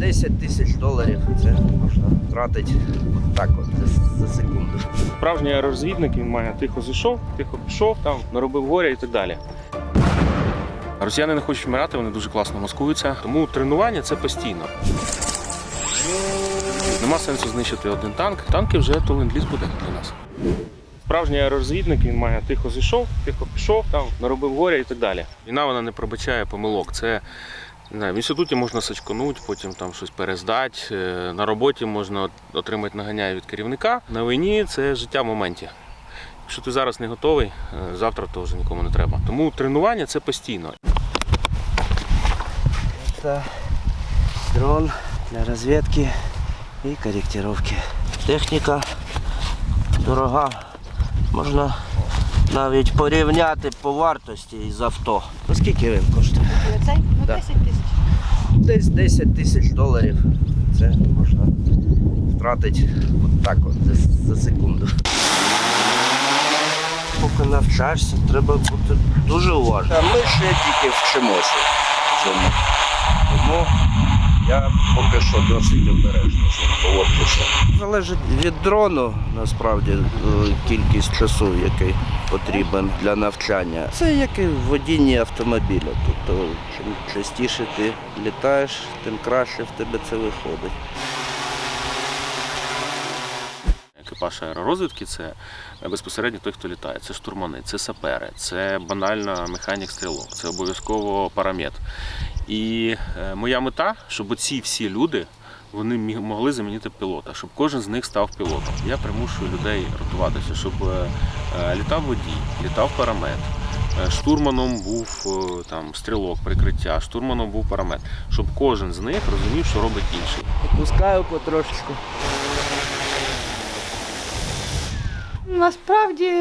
10 тисяч доларів це можна втратити от так от за, за секунду. Справжній аеророзвідник він має тихо зайшов, тихо пішов, там наробив горя і так далі. Росіяни не хочуть вмирати, вони дуже класно маскуються, тому тренування це постійно. Нема сенсу знищити один танк. Танки вже то ленд-ліз буде для нас. Справжній аеророзвідник він має тихо зайшов, тихо пішов, там наробив горя і так далі. Війна вона не пробачає помилок. Це в інституті можна сачкануть, потім там щось перездати. е, На роботі можна отримати наганяє від керівника. На війні це життя в моменті. Якщо ти зараз не готовий, е, завтра то вже нікому не треба. Тому тренування це постійно. Це дрон для розвідки і коректировки. Техніка дорога. Можна навіть порівняти по вартості із авто. Оскільки він коштує? Цей? Ну, Да. 10 тисяч. Десь 10 тисяч доларів. Це можна втратити от так от за, за секунду. Поки навчаєшся, треба бути дуже уважним. Ми ще тільки вчимося. Тому я поки що досить обережно поводжуся. Залежить від дрону, насправді, е, кількість часу, який потрібен для навчання. Це як і в водінні автомобіля. Тобто, чим частіше ти літаєш, тим краще в тебе це виходить. Екіпаж аеророзвідки це безпосередньо той, хто літає. Це штурмани, це сапери, це банально механік стрілок, це обов'язково парамет. І е, моя мета, щоб ці всі люди вони могли замінити пілота, щоб кожен з них став пілотом. Я примушую людей ротуватися, щоб е, е, літав водій, літав парамет. Штурманом був там стрілок, прикриття, штурманом був парамет, щоб кожен з них розумів, що робить інший. Пускаю потрошечку. Насправді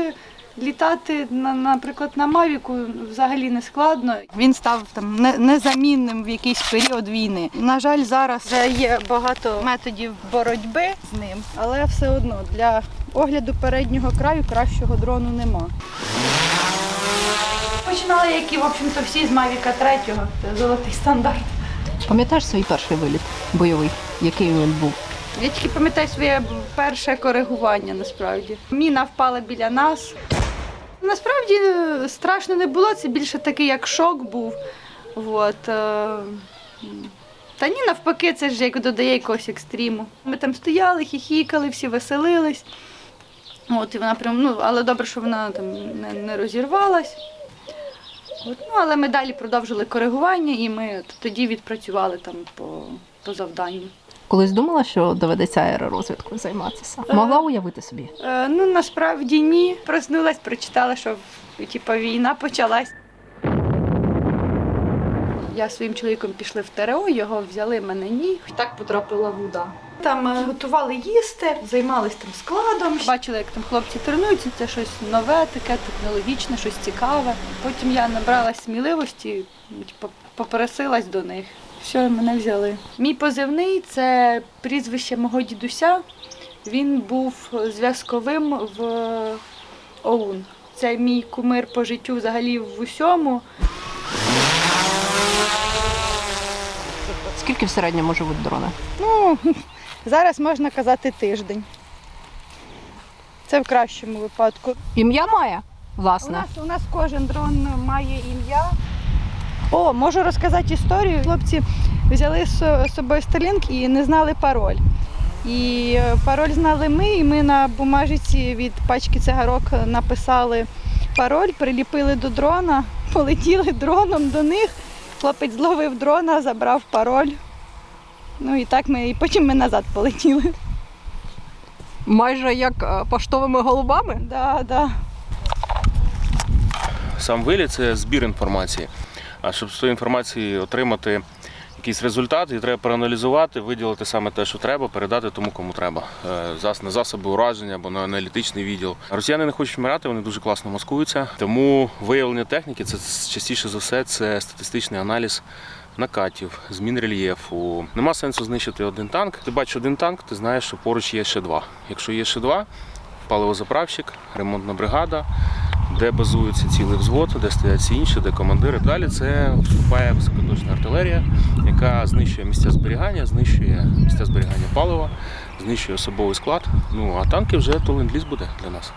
літати, на- наприклад, на Мавіку взагалі не складно. Він став там не- незамінним в якийсь період війни. На жаль, зараз вже є багато методів боротьби з ним, але все одно для огляду переднього краю кращого дрону нема. Починали, як і, в общем-то, всі з Мавіка 3, це золотий стандарт. Пам'ятаєш свій перший виліт бойовий, який він був? Я тільки пам'ятаю своє перше коригування насправді. Міна впала біля нас. Насправді е, страшно не було, це більше такий як шок був. От, е. Та ні, навпаки, це ж як додає якогось екстриму. Ми там стояли, хіхікали, всі веселились. От, і вона прям, ну, але добре, що вона там не, не розірвалась. От, ну, але ми далі продовжили коригування і ми тоді відпрацювали там по, по завданню. Колись думала, що доведеться аеророзвідкою займатися? Могла уявити собі? Е, ну насправді ні. Проснулась, прочитала, що типу, війна почалась. Я своїм чоловіком пішли в ТРО, його взяли мене ні. Так потрапила вода. Там е, готували їсти, займались там складом. Бачили, як там хлопці тренуються, це щось нове, таке технологічне, щось цікаве. Потім я набралась сміливості, попросилась до них. Все, мене взяли. Мій позивний це прізвище мого дідуся. Він був зв'язковим в ОУН. Це мій кумир по життю взагалі в усьому. Скільки в середньому живуть дрони? Ну, зараз можна казати тиждень. Це в кращому випадку. Ім'я має, власне. У нас, у нас кожен дрон має ім'я. О, можу розказати історію. Хлопці взяли з собою Starlink і не знали пароль. І е, пароль знали ми, і ми на бумажиці від пачки цигарок написали пароль, приліпили до дрона, полетіли дроном до них. Хлопець зловив дрона, забрав пароль. Ну і так ми, і потім ми назад полетіли. Майже як е, поштовими голубами. Да, да. Сам виліт це збір інформації. А щоб з тої інформації отримати якийсь результат, її треба проаналізувати, виділити саме те, що треба, передати тому, кому треба. Е, На засоби ураження або на аналітичний відділ. Росіяни не хочуть вмирати, вони дуже класно маскуються. Тому виявлення техніки це частіше за все це статистичний аналіз. Накатів, змін рельєфу. Нема сенсу знищити один танк. Ти бачиш один танк, ти знаєш, що поруч є ще два. Якщо є ще два, паливозаправщик, ремонтна бригада, де базується цілий взвод, де стоять всі інші, де командири. Далі це вступає високоточна артилерія, яка знищує місця зберігання, знищує місця зберігання палива, знищує особовий склад. Ну а танки вже то ленд-ліз буде для нас.